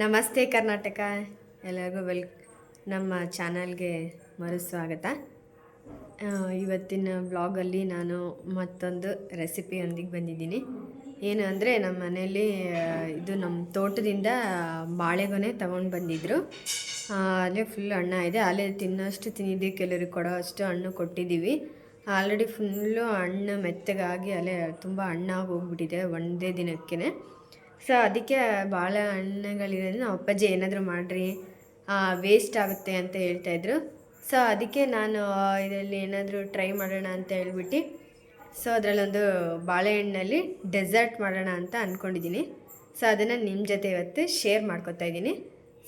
ನಮಸ್ತೆ ಕರ್ನಾಟಕ. ಎಲ್ಲರಿಗೂ ವೆಲ್, ನಮ್ಮ ಚಾನಲ್ಗೆ ಮರುಸ್ವಾಗತ. ಇವತ್ತಿನ ಬ್ಲಾಗಲ್ಲಿ ನಾನು ಮತ್ತೊಂದು ರೆಸಿಪಿಯೊಂದಿಗೆ ಬಂದಿದ್ದೀನಿ. ಏನು ಅಂದರೆ ನಮ್ಮ ಮನೆಯಲ್ಲಿ ಇದು ನಮ್ಮ ತೋಟದಿಂದ ಬಾಳೆಗೊನೆ ತಗೊಂಡು ಬಂದಿದ್ದರು ಅಲ್ಲೇ ಫುಲ್ ಹಣ್ಣ ಇದೆ. ಅಲ್ಲೇ ತಿನ್ನೋಷ್ಟು ತಿಂದಿದ್ದೀವಿ. ಕೆಲವ್ರಿಗೆ ಕೊಡೋ ಅಷ್ಟು ಹಣ್ಣು ಕೊಟ್ಟಿದ್ದೀವಿ. ಆಲ್ರೆಡಿ ಫುಲ್ಲು ಹಣ್ಣು ಮೆತ್ತಗಾಗಿ ಅಲ್ಲೇ ತುಂಬ ಹಣ್ಣಾಗಿ ಹೋಗ್ಬಿಟ್ಟಿದೆ ಒಂದೇ ದಿನಕ್ಕೇ ಸೊ ಅದಕ್ಕೆ ಭಾಳ ಹಣ್ಣುಗಳಿರೋದ್ರಿಂದ ನಮ್ಮ ಅಪ್ಪಾಜಿ ಏನಾದರೂ ಮಾಡಿರಿ ವೇಸ್ಟ್ ಆಗುತ್ತೆ ಅಂತ ಹೇಳ್ತಾಯಿದ್ರು ಸೊ ಅದಕ್ಕೆ ನಾನು ಇದರಲ್ಲಿ ಏನಾದರೂ ಟ್ರೈ ಮಾಡೋಣ ಅಂತ ಹೇಳ್ಬಿಟ್ಟು, ಸೊ ಅದರಲ್ಲೊಂದು ಬಾಳೆಹಣ್ಣಲ್ಲಿ ಡೆಸರ್ಟ್ ಮಾಡೋಣ ಅಂತ ಅಂದ್ಕೊಂಡಿದ್ದೀನಿ ಸೊ ಅದನ್ನು ನಿಮ್ಮ ಜೊತೆ ಇವತ್ತು ಶೇರ್ ಮಾಡ್ಕೊತಾ ಇದ್ದೀನಿ.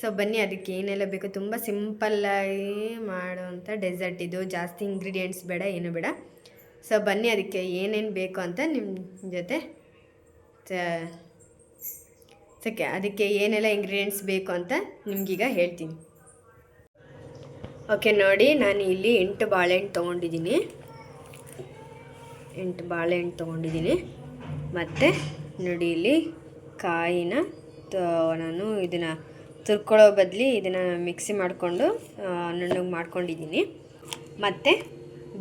ಸೊ ಬನ್ನಿ, ಅದಕ್ಕೆ ಏನೆಲ್ಲ ಬೇಕು? ತುಂಬ ಸಿಂಪಲ್ಲಾಗಿ ಮಾಡುವಂಥ ಡೆಸರ್ಟ್ ಇದು. ಜಾಸ್ತಿ ಇಂಗ್ರೀಡಿಯೆಂಟ್ಸ್ ಬೇಡ, ಏನು ಬೇಡ. ಸೊ ಬನ್ನಿ, ಅದಕ್ಕೆ ಏನೇನು ಬೇಕು ಅಂತ ನಿಮ್ಮ ಜೊತೆ ಸಕ್ಕೆ ಅದಕ್ಕೆ ಏನೆಲ್ಲ ಇಂಗ್ರೀಡಿಯೆಂಟ್ಸ್ ಬೇಕು ಅಂತ ನಿಮಗೀಗ ಹೇಳ್ತೀನಿ. ಓಕೆ ನೋಡಿ, ನಾನು ಇಲ್ಲಿ ಎಂಟು ಬಾಳೆಹಣ್ಣು ತೊಗೊಂಡಿದ್ದೀನಿ. ಎಂಟು ಬಾಳೆಹಣ್ಣು ತೊಗೊಂಡಿದ್ದೀನಿ. ಮತ್ತು ನೋಡಿ, ಇಲ್ಲಿ ಕಾಯಿನ ನಾನು ಇದನ್ನು ತುರ್ಕೊಳ್ಳೋ ಬದಲಿ ಇದನ್ನು ಮಿಕ್ಸಿ ಮಾಡಿಕೊಂಡು ನುಣ್ಣಗೆ ಮಾಡ್ಕೊಂಡಿದ್ದೀನಿ. ಮತ್ತು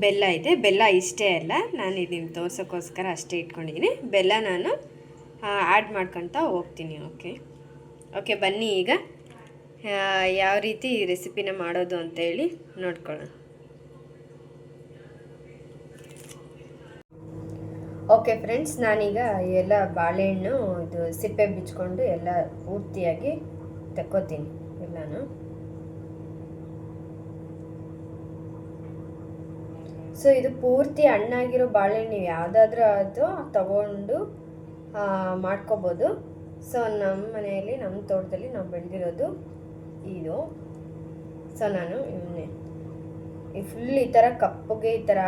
ಬೆಲ್ಲ ಇದೆ. ಬೆಲ್ಲ ಇಷ್ಟೇ ಅಲ್ಲ, ನಾನು ಇದನ್ನು ತೋರ್ಸೋಕ್ಕೋಸ್ಕರ ಅಷ್ಟೇ ಇಟ್ಕೊಂಡಿದ್ದೀನಿ. ಬೆಲ್ಲ ನಾನು ಆ್ಯಡ್ ಮಾಡ್ಕೊತಾ ಹೋಗ್ತೀನಿ ಓಕೆ ಓಕೆ ಬನ್ನಿ ಈಗ. ಯಾವ ರೀತಿ ರೆಸಿಪಿನ ಮಾಡೋದು ಅಂತೇಳಿ ನೋಡ್ಕೊಳ್ಳೋಣ. ಓಕೆ ಫ್ರೆಂಡ್ಸ್ ನಾನೀಗ ಎಲ್ಲ ಬಾಳೆಹಣ್ಣು, ಇದು ಸಿಪ್ಪೆ ಬಿಚ್ಕೊಂಡು ಎಲ್ಲ ಪೂರ್ತಿಯಾಗಿ ತಕ್ಕೋತೀನಿ, ಎಲ್ಲಾನು. ಸೊ ಇದು ಪೂರ್ತಿ ಹಣ್ಣಾಗಿರೋ ಬಾಳೆಹಣ್ಣು ಯಾವುದಾದ್ರೂ ಅದು ತಗೊಂಡು ಮಾಡ್ಕೋಬೋದು. ಸೊ ನಮ್ಮ ಮನೆಯಲ್ಲಿ ನಮ್ಮ ತೋಟದಲ್ಲಿ ನಾವು ಬೆಳೆದಿರೋದು ಇದು. ಸೊ ನಾನು ಇವನ್ನೇ. ಈ ಫುಲ್ ಈ ಥರ ಕಪ್ಪಗೆ ಈ ಥರ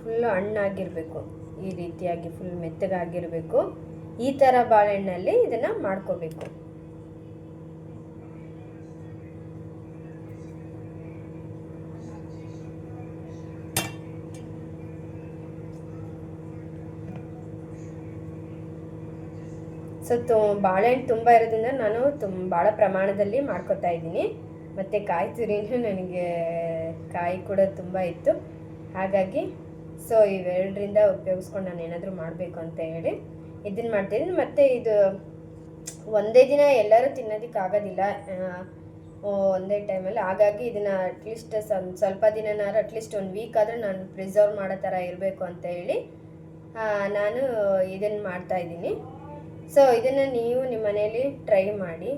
ಫುಲ್ ಹಣ್ಣಾಗಿರಬೇಕು. ಈ ರೀತಿಯಾಗಿ ಫುಲ್ ಮೆತ್ತಗಾಗಿರಬೇಕು. ಈ ಥರ ಬಾಳೆಹಣ್ಣಲ್ಲಿ ಇದನ್ನು ಮಾಡ್ಕೋಬೇಕು. ಸೊ ತು ಬಾಳೆಹಣ್ಣು ತುಂಬ ಇರೋದ್ರಿಂದ ನಾನು ತುಂಬ ಭಾಳ ಪ್ರಮಾಣದಲ್ಲಿ ಮಾಡ್ಕೊತಾ ಇದ್ದೀನಿ. ಮತ್ತು ಕಾಯಿ ತುರಿನೂ ನನಗೆ ಕಾಯಿ ಕೂಡ ತುಂಬ ಇತ್ತು. ಹಾಗಾಗಿ ಸೊ ಇವೆರಡರಿಂದ ಉಪಯೋಗಿಸ್ಕೊಂಡು ನಾನು ಏನಾದರೂ ಮಾಡಬೇಕು ಅಂತ ಹೇಳಿ ಇದನ್ನು ಮಾಡ್ತಿದ್ದೀನಿ. ಮತ್ತು ಇದು ಒಂದೇ ದಿನ ಎಲ್ಲರೂ ತಿನ್ನೋದಕ್ಕೆ ಆಗೋದಿಲ್ಲ. ಒಂದೇ ಟೈಮಲ್ಲಿ. ಹಾಗಾಗಿ ಇದನ್ನು ಅಟ್ಲೀಸ್ಟ್ ಸ್ವಲ್ಪ ದಿನನಾರು ಅಟ್ಲೀಸ್ಟ್ ಒಂದು ವೀಕ್ ಆದರೂ ನಾನು ಪ್ರಿಸರ್ವ್ ಮಾಡೋ ಥರ ಇರಬೇಕು ಅಂತ ಹೇಳಿ ನಾನು ಇದನ್ನು ಮಾಡ್ತಾ ಇದ್ದೀನಿ. ಸೊ ಇದನ್ನು ನೀವು ನಿಮ್ಮ ಮನೇಲಿ ಟ್ರೈ ಮಾಡಿ.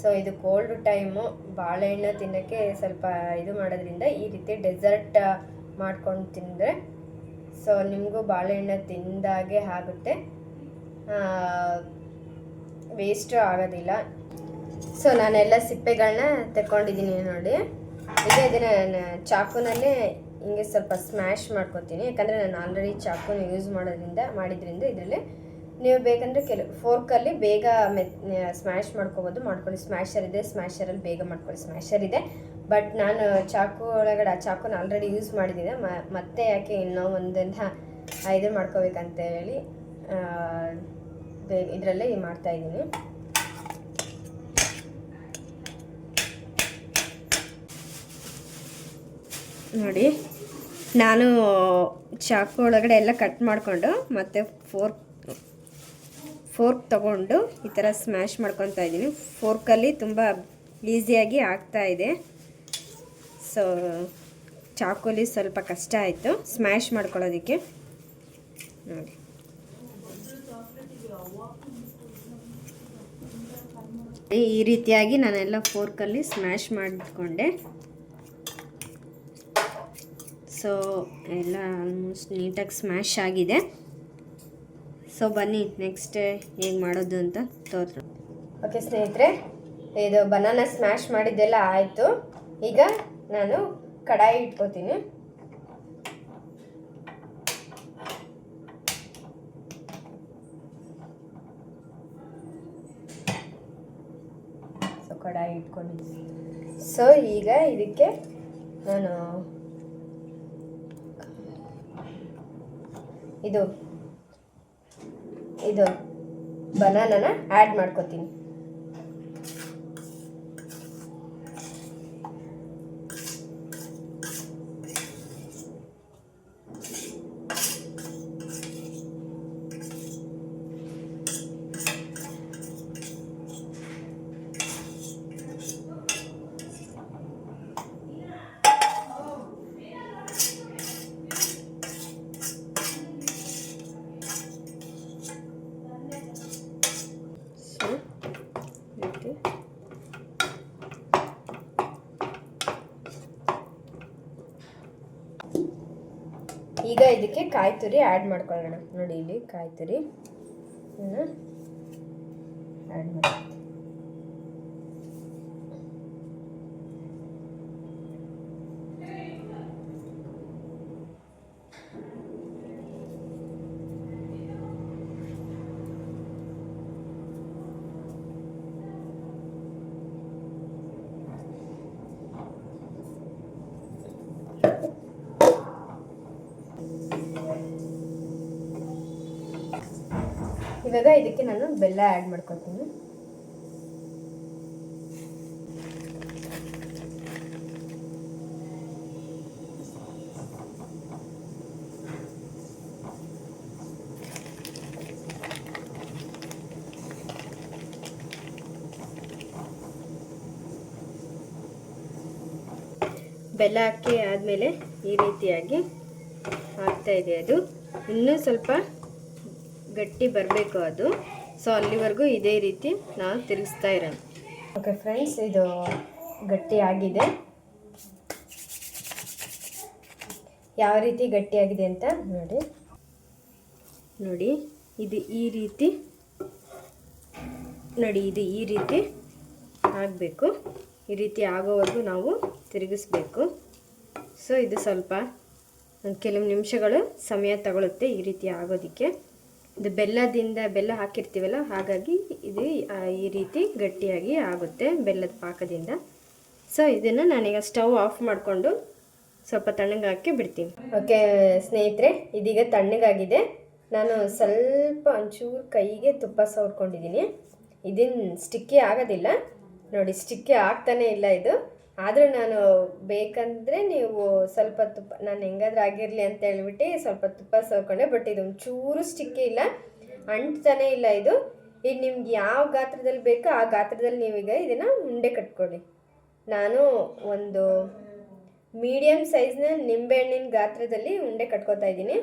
ಸೊ ಇದು ಕೋಲ್ಡ್ ಟೈಮು ಬಾಳೆಹಣ್ಣು ತಿನ್ನೋಕ್ಕೆ ಸ್ವಲ್ಪ ಇದು ಮಾಡೋದ್ರಿಂದ ಈ ರೀತಿ ಡೆಸರ್ಟ್ ಮಾಡ್ಕೊಂಡು ತಿಂದರೆ ಸೊ ನಿಮಗೂ ಬಾಳೆಹಣ್ಣು ತಿಂದಾಗೆ ಆಗುತ್ತೆ. ವೇಸ್ಟು ಆಗೋದಿಲ್ಲ. ಸೊ ನಾನೆಲ್ಲ ಸಿಪ್ಪೆಗಳನ್ನ ತಗೊಂಡಿದ್ದೀನಿ ನೋಡಿ. ಈಗ ಇದನ್ನು ನಾನು ಚಾಕುನಲ್ಲೇ ಹಿಂಗೆ ಸ್ವಲ್ಪ ಸ್ಮ್ಯಾಶ್ ಮಾಡ್ಕೊತೀನಿ. ಯಾಕಂದರೆ ನಾನು ಆಲ್ರೆಡಿ ಚಾಕುನ ಯೂಸ್ ಮಾಡೋದ್ರಿಂದ, ಮಾಡಿದ್ರಿಂದ ಇದರಲ್ಲಿ ನೀವು ಬೇಕಂದರೆ ಕೆಲವು ಫೋರ್ಕಲ್ಲಿ ಬೇಗ ಸ್ಮ್ಯಾಶ್ ಮಾಡ್ಕೋಬೋದು, ಮಾಡ್ಕೊಳ್ಳಿ. ಸ್ಮ್ಯಾಶರ್ ಇದೆ ಸ್ಮ್ಯಾಶರಲ್ಲಿ ಬೇಗ ಮಾಡ್ಕೊಳ್ಳಿ. ಸ್ಮ್ಯಾಶರ್ ಇದೆ. ಬಟ್ ನಾನು ಚಾಕು ಒಳಗಡೆ, ಆ ಚಾಕುನ ಆಲ್ರೆಡಿ ಯೂಸ್ ಮಾಡಿದ್ದೀನಿ. ಮತ್ತೆ ಯಾಕೆ ಇನ್ನೂ ಒಂದನ್ನು ಇದು ಮಾಡ್ಕೋಬೇಕಂತ ಹೇಳಿ ಇದರಲ್ಲೇ ಮಾಡ್ತಾ ಇದ್ದೀನಿ. ನೋಡಿ, ನಾನು ಚಾಕು ಒಳಗಡೆ ಎಲ್ಲ ಕಟ್ ಮಾಡಿಕೊಂಡು ಮತ್ತು ಫೋರ್ಕ್ ಫೋರ್ಕ್ ತಗೊಂಡು ಈ ಥರ ಸ್ಮ್ಯಾಶ್ ಮಾಡ್ಕೊತಾ ಇದ್ದೀನಿ ಫೋರ್ಕಲ್ಲಿ ತುಂಬ ಈಸಿಯಾಗಿ ಆಗ್ತಾ ಇದೆ. ಸೊ ಚಾಕೋಲಿ ಸ್ವಲ್ಪ ಕಷ್ಟ ಆಯಿತು. ಸ್ಮ್ಯಾಶ್ ಮಾಡ್ಕೊಳ್ಳೋದಕ್ಕೆ. ನೋಡಿ. ಈ ರೀತಿಯಾಗಿ ನಾನೆಲ್ಲ ಫೋರ್ಕಲ್ಲಿ ಸ್ಮ್ಯಾಶ್ ಮಾಡಿಕೊಂಡೆ. ಸೊ ಎಲ್ಲ ಆಲ್ಮೋಸ್ಟ್ ನೀಟಾಗಿ ಸ್ಮ್ಯಾಶ್ ಆಗಿದೆ. ಸೊ ಬನ್ನಿ ನೆಕ್ಸ್ಟ್ ಹೇಗೆ ಮಾಡೋದು ಅಂತ ತೋರಿಸೋಣ ಓಕೆ ಸ್ನೇಹಿತರೆ, ಇದು ಬನಾನ ಸ್ಮ್ಯಾಶ್ ಮಾಡಿದ್ದೆಲ್ಲ ಆಯಿತು. ಈಗ ನಾನು ಕಡಾಯಿ ಇಟ್ಕೋತೀನಿ. ಸೊ ಕಡಾಯಿ ಇಟ್ಕೊಂಡಿದ್ದೀನಿ. ಸೊ ಈಗ ಇದಕ್ಕೆ ನಾನು ಇದು ಇದು ಬನಾನನ ಆ್ಯಡ್ ಮಾಡ್ಕೊತೀನಿ ಈಗ ಇದಕ್ಕೆ ಕಾಯಿ ತುರಿ ಆ್ಯಡ್ ಮಾಡ್ಕೊಳ್ಳೋಣ. ನೋಡಿ ಇಲ್ಲಿ ಕಾಯಿ ತುರಿ ಆ್ಯಡ್ ಮಾಡಿ ಇವಾಗ ಇದಕ್ಕೆ ನಾನು ಬೆಲ್ಲ ಆ್ಯಡ್ ಮಾಡ್ಕೊತೀನಿ ಬೆಲ್ಲ ಹಾಕಿ ಆದಮೇಲೆ ಈ ರೀತಿಯಾಗಿ ಆಗ್ತಾ ಇದೆ ಅದು. ಇನ್ನೂ ಸ್ವಲ್ಪ ಗಟ್ಟಿ ಬರಬೇಕು ಅದು. ಸೊ ಅಲ್ಲಿವರೆಗೂ ಇದೇ ರೀತಿ ನಾವು ತಿರುಗಿಸ್ತಾ ಇರೋಣ ಓಕೆ ಫ್ರೆಂಡ್ಸ್ ಇದು ಗಟ್ಟಿ ಆಗಿದೆ. ಯಾವ ರೀತಿ ಗಟ್ಟಿಯಾಗಿದೆ ಅಂತ ನೋಡಿ. ನೋಡಿ, ಇದು ಈ ರೀತಿ. ನೋಡಿ, ಇದು ಈ ರೀತಿ ಆಗಬೇಕು. ಈ ರೀತಿ ಆಗೋವರೆಗೂ ನಾವು ತಿರುಗಿಸ್ಬೇಕು. ಸೊ ಇದು ಸ್ವಲ್ಪ, ಕೆಲವು ನಿಮಿಷಗಳು ಸಮಯ ತಗೊಳುತ್ತೆ ಈ ರೀತಿ ಆಗೋದಕ್ಕೆ. ಇದು ಬೆಲ್ಲದಿಂದ ಬೆಲ್ಲ ಹಾಕಿರ್ತೀವಲ್ಲ, ಹಾಗಾಗಿ ಇದು ಈ ರೀತಿ ಗಟ್ಟಿಯಾಗಿ ಆಗುತ್ತೆ ಬೆಲ್ಲದ ಪಾಕದಿಂದ. ಸೊ ಇದನ್ನು ನಾನೀಗ ಸ್ಟವ್ ಆಫ್ ಮಾಡಿಕೊಂಡು ಸ್ವಲ್ಪ ತಣ್ಣಗಾಕಿ ಬಿಡ್ತೀನಿ. ಓಕೆ, ಸ್ನೇಹಿತರೆ, ಇದೀಗ ತಣ್ಣಗಾಗಿದೆ. ನಾನು ಸ್ವಲ್ಪ ಒಂಚೂರು ಕೈಗೆ ತುಪ್ಪ ಸವರ್ಕೊಂಡಿದ್ದೀನಿ ಇದನ್ನು ಸ್ಟಿಕ್ಕಿ ಆಗೋದಿಲ್ಲ. ನೋಡಿ ಸ್ಟಿಕ್ಕಿ ಆಗ್ತಾನೆ ಇಲ್ಲ ಇದು. ಆದರೂ ನಾನು ಬೇಕಂದರೆ ನೀವು ಸ್ವಲ್ಪ ತುಪ್ಪ, ನಾನು ಹೆಂಗಾದ್ರೂ ಆಗಿರಲಿ ಅಂತ ಹೇಳ್ಬಿಟ್ಟು ಸ್ವಲ್ಪ ತುಪ್ಪ ಸೋಕೊಂಡೆ ಬಟ್ ಇದು ಒಂಚೂರು ಸ್ಟಿಕ್ಕಿ ಇಲ್ಲ. ಅಂಟ್ತಾನೆ ಇಲ್ಲ ಇದು. ಈಗ ನಿಮ್ಗೆ ಯಾವ ಗಾತ್ರದಲ್ಲಿ ಬೇಕೋ ಆ ಗಾತ್ರದಲ್ಲಿ ನೀವೀಗ ಇದನ್ನು ಉಂಡೆ ಕಟ್ಕೊಳ್ಳಿ. ನಾನು ಒಂದು ಮೀಡಿಯಮ್ ಸೈಜ್ನ ನಿಂಬೆಹಣ್ಣಿನ ಗಾತ್ರದಲ್ಲಿ ಉಂಡೆ ಕಟ್ಕೋತಾ ಇದ್ದೀನಿ.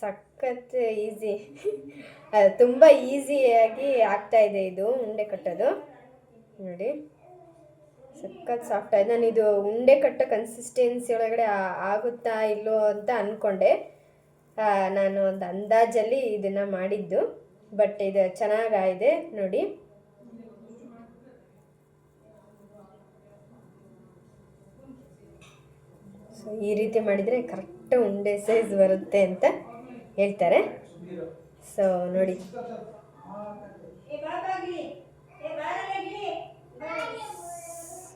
ಸಖತ್ ಈಸಿ ತುಂಬ ಈಸಿಯಾಗಿ ಇದೆ ಇದು ಉಂಡೆ ಕಟ್ಟೋದು. ನೋಡಿ. ಸಖತ್ ಸಾಫ್ಟ್ ಆಯ್ತು ನಾನು ಇದು ಉಂಡೆ ಕಟ್ಟೋ ಕನ್ಸಿಸ್ಟೆನ್ಸಿ ಒಳಗಡೆ ಆಗುತ್ತಾ ಇಲ್ಲೋ ಅಂತ ಅಂದ್ಕೊಂಡೆ ನಾನು ಒಂದು ಅಂದಾಜಲ್ಲಿ ಇದನ್ನು ಮಾಡಿದ್ದು. ಬಟ್ ಇದು ಚೆನ್ನಾಗಾಯಿದೆ ನೋಡಿ. ಸೊ ಈ ರೀತಿ ಮಾಡಿದರೆ ಕರೆಕ್ಟ್ ಉಂಡೆ ಸೈಜ್ ಬರುತ್ತೆ ಅಂತ ಹೇಳ್ತಾರೆ. ಸೊ ನೋಡಿ.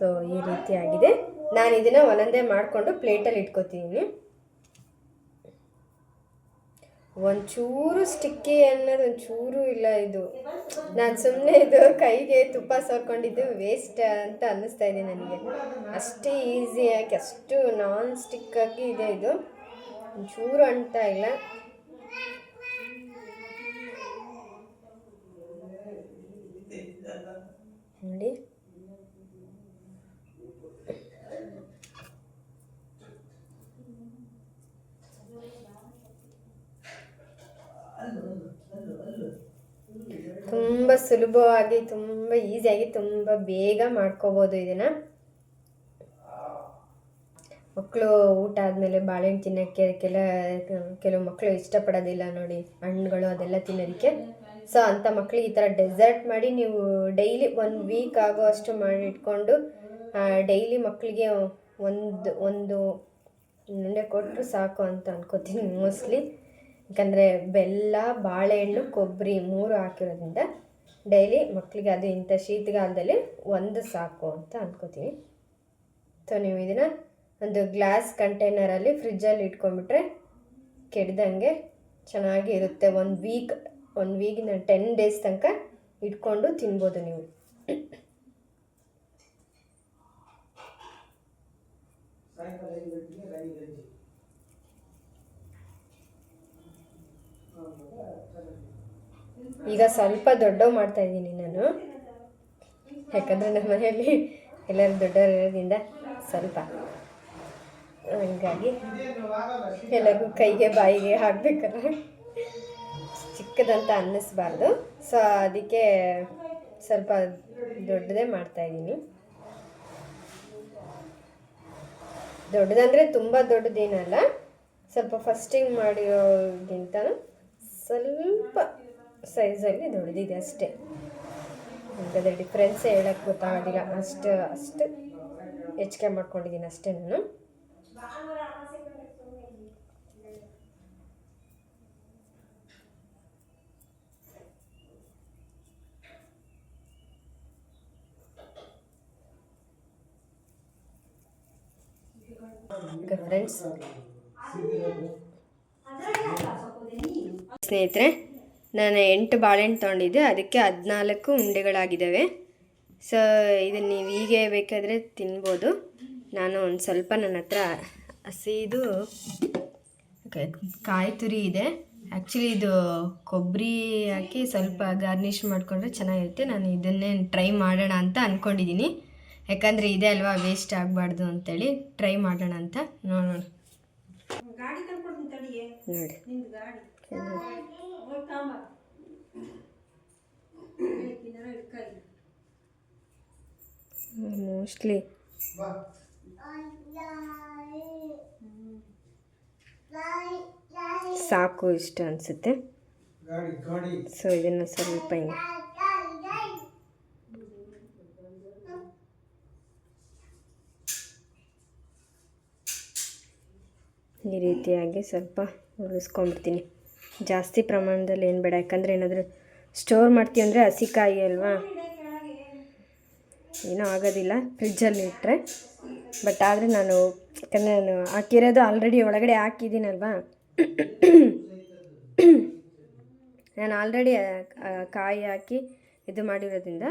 ಸೊ, ಈ ರೀತಿ ಆಗಿದೆ. ನಾನು ಇದನ್ನು ಒಂದೊಂದೇ ಮಾಡಿಕೊಂಡು ಪ್ಲೇಟಲ್ಲಿ ಇಟ್ಕೋತೀನಿ. ಒಂಚೂರು ಸ್ಟಿಕ್ಕಿ ಅನ್ನೋದು ಒಂಚೂರು ಇಲ್ಲ ಇದು. ನಾನು ಸುಮ್ಮನೆ ಇದು ಕೈಗೆ ತುಪ್ಪ ಸೋರ್ಕೊಂಡಿದ್ದು ವೇಸ್ಟ್ ಅಂತ ಅನ್ನಿಸ್ತಾ ಇದೆ ನನಗೆ. ಅಷ್ಟೇ ಈಸಿಯಾಗಿ ಅಷ್ಟು ನಾನ್ ಸ್ಟಿಕ್ಕಾಗಿ ಇದೆ ಇದು. ಒಂಚೂರು ಅಂತ ಇಲ್ಲ. ನೋಡಿ. ತುಂಬ ಸುಲಭವಾಗಿ, ತುಂಬ ಈಸಿಯಾಗಿ, ತುಂಬ ಬೇಗ ಮಾಡ್ಕೋಬೋದು ಇದನ್ನು. ಮಕ್ಕಳು ಊಟ ಆದಮೇಲೆ ಬಾಳೆಹಣ್ಣು ತಿನ್ನೋಕ್ಕೆ ಕೆಲ, ಕೆಲವು ಮಕ್ಕಳು ಇಷ್ಟಪಡೋದಿಲ್ಲ ನೋಡಿ, ಹಣ್ಣುಗಳು ಅದೆಲ್ಲ ತಿನ್ನೋದಕ್ಕೆ. ಸೊ ಅಂಥ ಮಕ್ಕಳಿಗೆ ಈ ಥರ ಡೆಸರ್ಟ್ ಮಾಡಿ ನೀವು ಡೈಲಿ ಒಂದು ವೀಕ್ ಆಗೋ ಅಷ್ಟು ಮಾಡಿ ಇಟ್ಕೊಂಡು ಡೈಲಿ ಮಕ್ಕಳಿಗೆ ಒಂದು ಒಂದು ಕೊಟ್ಟರು ಸಾಕು ಅಂತ ಅನ್ಕೋತೀನಿ ಮೋಸ್ಟ್ಲಿ ಯಾಕಂದರೆ ಬೆಲ್ಲ, ಬಾಳೆಹಣ್ಣು, ಕೊಬ್ಬರಿ ಮೂರು ಹಾಕಿರೋದ್ರಿಂದ ಡೈಲಿ ಮಕ್ಕಳಿಗೆ ಅದು ಇಂಥ ಶೀತಗಾಲದಲ್ಲಿ ಒಂದು ಸಾಕು ಅಂತ ಅನ್ಕೋತೀನಿ. ಸೊ ನೀವು ಇದನ್ನು ಒಂದು ಗ್ಲಾಸ್ ಕಂಟೈನರಲ್ಲಿ ಫ್ರಿಜ್ಜಲ್ಲಿ ಇಟ್ಕೊಂಡ್ಬಿಟ್ರೆ ಕೆಡ್ದಂಗೆ ಚೆನ್ನಾಗಿ ಇರುತ್ತೆ. ಒಂದು ವೀಕ್ ಒಂದು ವೀಕಿನ ಟೆನ್ ಡೇಸ್ ತನಕ ಇಟ್ಕೊಂಡು ತಿನ್ಬೋದು ನೀವು. ಈಗ ಸ್ವಲ್ಪ ದೊಡ್ಡವು ಮಾಡ್ತಾ ಇದ್ದೀನಿ ನಾನು. ಯಾಕಂದರೆ ನಮ್ಮ ಮನೆಯಲ್ಲಿ ಎಲ್ಲರೂ ದೊಡ್ಡವರು ಇರೋದ್ರಿಂದ ಸ್ವಲ್ಪ. ಹಂಗಾಗಿ ಎಲ್ಲರಿಗೂ ಕೈಗೆ ಬಾಯಿಗೆ ಹಾಕಬೇಕಲ್ಲ. ಚಿಕ್ಕದಂತ ಅನ್ನಿಸ್ಬಾರ್ದು. ಸೊ ಅದಕ್ಕೆ ಸ್ವಲ್ಪ ದೊಡ್ಡದೇ ಮಾಡ್ತಾ ಇದ್ದೀನಿ. ದೊಡ್ಡದಂದರೆ ತುಂಬ ದೊಡ್ಡದೇನಲ್ಲ. ಸ್ವಲ್ಪ ಫಸ್ಟಿಂಗ್ ಮಾಡಿರೋಗಿಂತ ಸ್ವಲ್ಪ ಸೈಜಲ್ಲಿ ದೊಡ್ದಿದೆ ಅಷ್ಟೇ. ಅದರ ಡಿಫ್ರೆನ್ಸೇ ಹೇಳಕ್ಕೆ ಗೊತ್ತಾಗೋದಿಲ್ಲ. ಅಷ್ಟು ಅಷ್ಟು ಹೆಚ್ಚಿಗೆ ಮಾಡ್ಕೊಂಡಿದ್ದೀನಿ ಅಷ್ಟೇ ನಾನು. ಫ್ರೆಂಡ್ಸ್ ಸ್ನೇಹಿತರೆ ನಾನು ಎಂಟು ಬಾಳೆಹಣ್ಣು ತೊಗೊಂಡಿದ್ದೆ. ಅದಕ್ಕೆ ಹದಿನಾಲ್ಕು ಉಂಡೆಗಳಾಗಿದ್ದಾವೆ. ಸೊ ಇದನ್ನು ನೀವು ಹೀಗೆ ಬೇಕಾದರೆ ತಿನ್ಬೋದು. ನಾನು ಒಂದು ಸ್ವಲ್ಪ ನನ್ನ ಹತ್ರ ಹಸಿದು ಕಾಯಿ ತುರಿ ಇದೆ. ಆ್ಯಕ್ಚುಲಿ ಇದು ಕೊಬ್ಬರಿ ಹಾಕಿ ಸ್ವಲ್ಪ ಗಾರ್ನಿಷ್ ಮಾಡಿಕೊಂಡ್ರೆ ಚೆನ್ನಾಗಿರುತ್ತೆ. ನಾನು ಇದನ್ನೇ ಟ್ರೈ ಮಾಡೋಣ ಅಂತ ಅಂದ್ಕೊಂಡಿದ್ದೀನಿ ಯಾಕಂದರೆ ಇದೆ ಅಲ್ವಾ ವೇಸ್ಟ್ ಆಗಬಾರ್ದು ಅಂತೇಳಿ ಟ್ರೈ ಮಾಡೋಣ ಅಂತ. ನೋಡೋಣ. ನೋಡಿ. ಮೋಸ್ಟ್ಲಿ ಸಾಕು ಇಷ್ಟ ಅನಿಸುತ್ತೆ. ಸೊ ಇದನ್ನು ಸ್ವಲ್ಪ ಹಿಂಗೆ. ಈ ರೀತಿಯಾಗಿ ಸ್ವಲ್ಪ ಉಳಿಸ್ಕೊಂಡ್ಬಿಡ್ತೀನಿ. ಜಾಸ್ತಿ ಪ್ರಮಾಣದಲ್ಲಿ ಏನು ಬೇಡ. ಯಾಕಂದರೆ ಏನಾದರೂ ಸ್ಟೋರ್ ಮಾಡ್ತೀವಿ ಅಂದರೆ ಹಸಿಕಾಯಿ ಅಲ್ವಾ? ಏನೂ ಆಗೋದಿಲ್ಲ. ಫ್ರಿಜ್ಜಲ್ಲಿ ಇಟ್ಟರೆ ಬಟ್ ಆದರೆ ನಾನು, ಯಾಕಂದರೆ ನಾನು ಹಾಕಿರೋದು ಆಲ್ರೆಡಿ ಒಳಗಡೆ ಹಾಕಿದ್ದೀನಲ್ವಾ? ನಾನು ಆಲ್ರೆಡಿ ಕಾಯಿ ಹಾಕಿ ಇದು ಮಾಡಿರೋದ್ರಿಂದ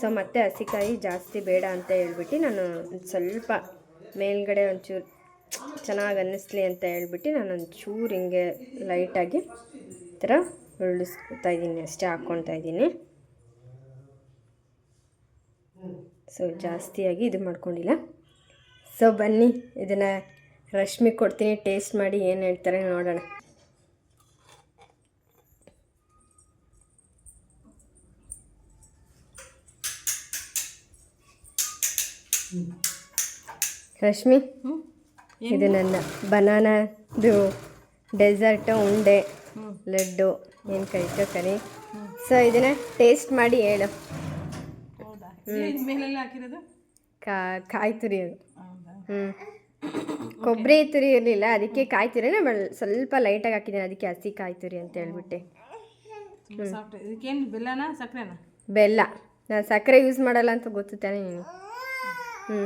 ಸೊ ಮತ್ತೆ ಹಸಿಕಾಯಿ ಜಾಸ್ತಿ ಬೇಡ ಅಂತ ಹೇಳ್ಬಿಟ್ಟು ನಾನು ಸ್ವಲ್ಪ ಮೇಲ್ಗಡೆ ಒಂಚೂರು ಚೆನ್ನಾಗಿ ಅನ್ನಿಸ್ಲಿ ಅಂತ ಹೇಳ್ಬಿಟ್ಟು ನಾನು ಒಂಚೂರು ಹಿಂಗೆ ಲೈಟಾಗಿ ಈ ಥರ ಉರುಳಿಸ್ಕೊತಾ ಇದ್ದೀನಿ ಅಷ್ಟೇ ಹಾಕ್ಕೊತಾ ಇದ್ದೀನಿ. ಸೊ ಜಾಸ್ತಿಯಾಗಿ ಇದು ಮಾಡ್ಕೊಂಡಿಲ್ಲ. ಸೊ ಬನ್ನಿ ಇದನ್ನು ರಶ್ಮಿ ಕೊಡ್ತೀನಿ ಟೇಸ್ಟ್ ಮಾಡಿ ಏನು ಹೇಳ್ತಾರೆ ನೋಡೋಣ. ರಶ್ಮಿ? ಇದು ನನ್ನ ಬನಾನದು ಡೆಸರ್ಟ್ ಉಂಡೆ ಲಡ್ಡು ಏನು ಕರಿತೋ ಕರಿ. ಸೊ ಇದನ್ನು ಟೇಸ್ಟ್ ಮಾಡಿ ಹೇಳು. ಕಾ ಕಾಯಿ ತುರಿಯೋದು ಹ್ಞೂ ಕೊಬ್ಬರಿ ತುರಿ ಇರಲಿಲ್ಲ ಅದಕ್ಕೆ ಕಾಯಿ ತುರಿನ ಸ್ವಲ್ಪ ಲೈಟಾಗಿ ಹಾಕಿದ್ದೀನಿ ಅದಕ್ಕೆ ಹಸಿ ಕಾಯಿ ತುರಿ ಅಂತ ಹೇಳ್ಬಿಟ್ಟೆ. ಬೆಲ್ಲ. ನಾನು ಸಕ್ಕರೆ ಯೂಸ್ ಮಾಡಲ್ಲ ಅಂತ ಗೊತ್ತು ತಾನೇ ನೀನು ಹ್ಞೂ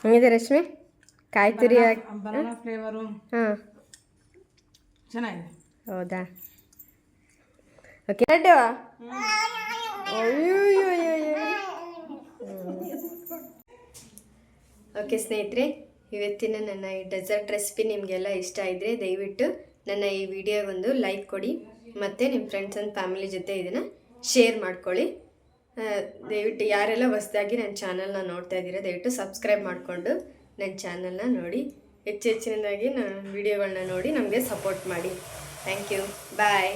ಹಂಗಿದೆ ರಶ್ಮಿ ಕಾಯಿ ತುರಿ ಹಾಕಿ ಬನಾನಾ ಫ್ಲೇವರು ಹಾಂ ಚೆನ್ನಾಗಿದೆ ಹೌದಾ ಓಕೆ ಲಡ್ಡು ಓಕೆ ಸ್ನೇಹಿತರೆ ಇವತ್ತಿನ ನನ್ನ ಈ ಡೆಸರ್ಟ್ ರೆಸಿಪಿ ನಿಮಗೆಲ್ಲ ಇಷ್ಟ ಇದ್ದರೆ ದಯವಿಟ್ಟು ನನ್ನ ಈ ವಿಡಿಯೋಗೊಂದು ಲೈಕ್ ಕೊಡಿ ಮತ್ತು ನಿಮ್ಮ ಫ್ರೆಂಡ್ಸ್ ಆ್ಯಂಡ್ ಫ್ಯಾಮಿಲಿ ಜೊತೆ ಇದನ್ನು ಶೇರ್ ಮಾಡ್ಕೊಳ್ಳಿ ದಯವಿಟ್ಟು ಯಾರೆಲ್ಲ ಹೊಸದಾಗಿ ನನ್ನ ಚಾನಲ್ನ ನೋಡ್ತಾ ಇದ್ದೀರಾ, ದಯವಿಟ್ಟು ಸಬ್ಸ್ಕ್ರೈಬ್ ಮಾಡಿಕೊಂಡು ನನ್ನ ಚಾನಲ್ನ ನೋಡಿ. ಹೆಚ್ಚು ಹೆಚ್ಚಿನದಾಗಿ ನನ್ನ ವೀಡಿಯೋಗಳನ್ನ ನೋಡಿ ನಮಗೆ ಸಪೋರ್ಟ್ ಮಾಡಿ. Thank you bye